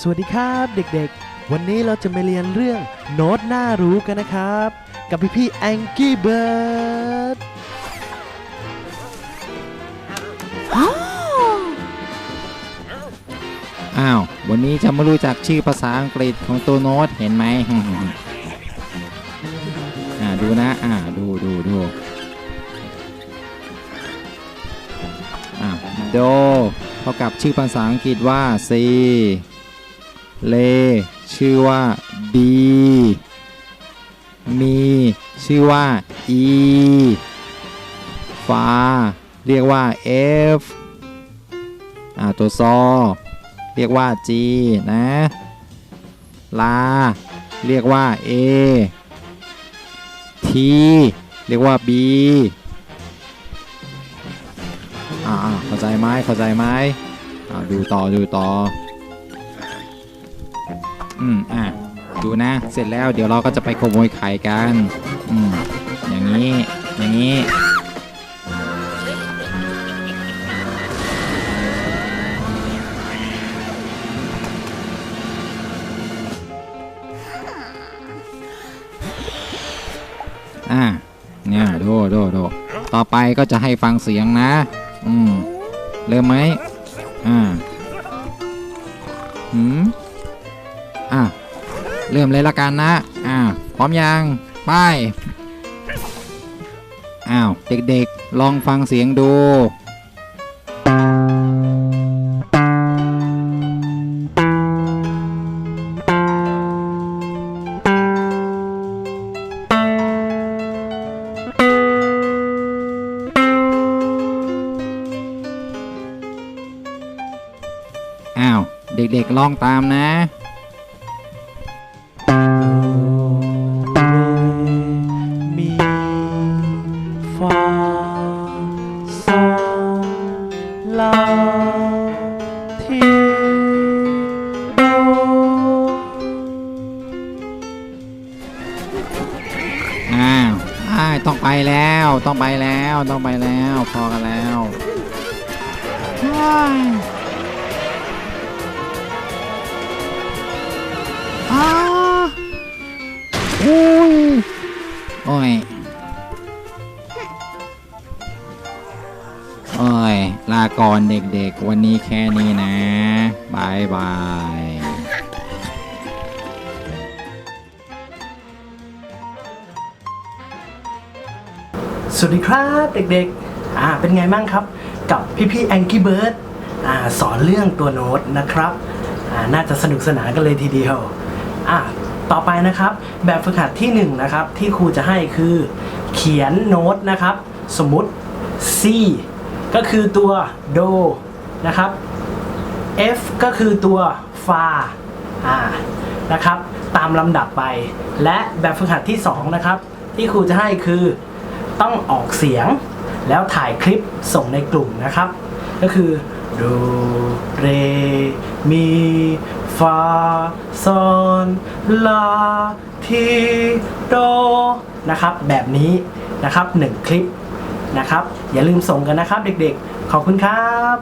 สวัสดีครับเด็กๆ วันนี้เราจะมาเรียนเรื่องโน้ตน่ารู้กันนะครับ กับพี่พี่แองกี้เบิร์ดอ้าว วันนี้จะไม่รู้จักชื่อภาษาอังกฤษของตัวโน้ตเห็นไหม ดูนะ อ่า ดูดูดูอ่าโดเท่ากับชื่อภาษาอังกฤษว่า C เล ชื่อว่า B มี ชื่อว่า E ฟาเรียกว่า F อ่า ตัวซอ เรียกว่า G นะ ลา เรียกว่า A T เรียกว่า B อ่าอ่าเข้าใจไหมเข้าใจไหมอ่าดูต่อดูต่ออืมอะดูนะ เสร็จแล้วเดี๋ยวเราก็จะไปขโมยไข่กัน อืมอย่างนี้ อย่างนี้ อ่าเนี่ยดูดูดูต่อไปก็จะให้ฟังเสียงนะ อืมเริ่มไหมอ่าหืมอะเริ่มเลยละกันนะ อ่า พร้อมยัง ไป อ้าว เด็กๆ ลองฟังเสียงดู อ้าว เด็กๆลองตามนะมีฟาซอลาทีโดอ้าวอ้ต้องไปแล้ว ต้องไปแล้ว ต้องไปแล้ว พอกันแล้ว โอ้ยโอ้ยลาก่อนเด็กๆ วันนี้แค่นี้นะบายบายสวัสดีครับเด็กๆ อ่า เป็นไงบ้างครับ กับพี่พี่แองกี้เบิร์ดอ่า สอนเรื่องตัวโน้ตนะครับ อ่า น่าจะสนุกสนานกันเลยทีเดียว อ่า ต่อไปนะครับ แบบฝึกหัดที่หนึ่งนะครับที่ครูจะให้คือ เขียนโน้ตนะครับ สมมุติ C ก็คือตัวโดนะครับ F ก็คือตัวฟาอ่านะครับตามลำดับไป และแบบฝึกหัดที่2นะครับที่ครูจะให้คือต้องออกเสียงแล้วถ่ายคลิปส่งในกลุ่มนะครับ ก็คือ โด เร มี ฟาซอนลาทีโดนะครับ แบบนี้นะครับ 1 คลิปนะครับ อย่าลืมส่งกันนะครับเด็กๆ ขอบคุณครับ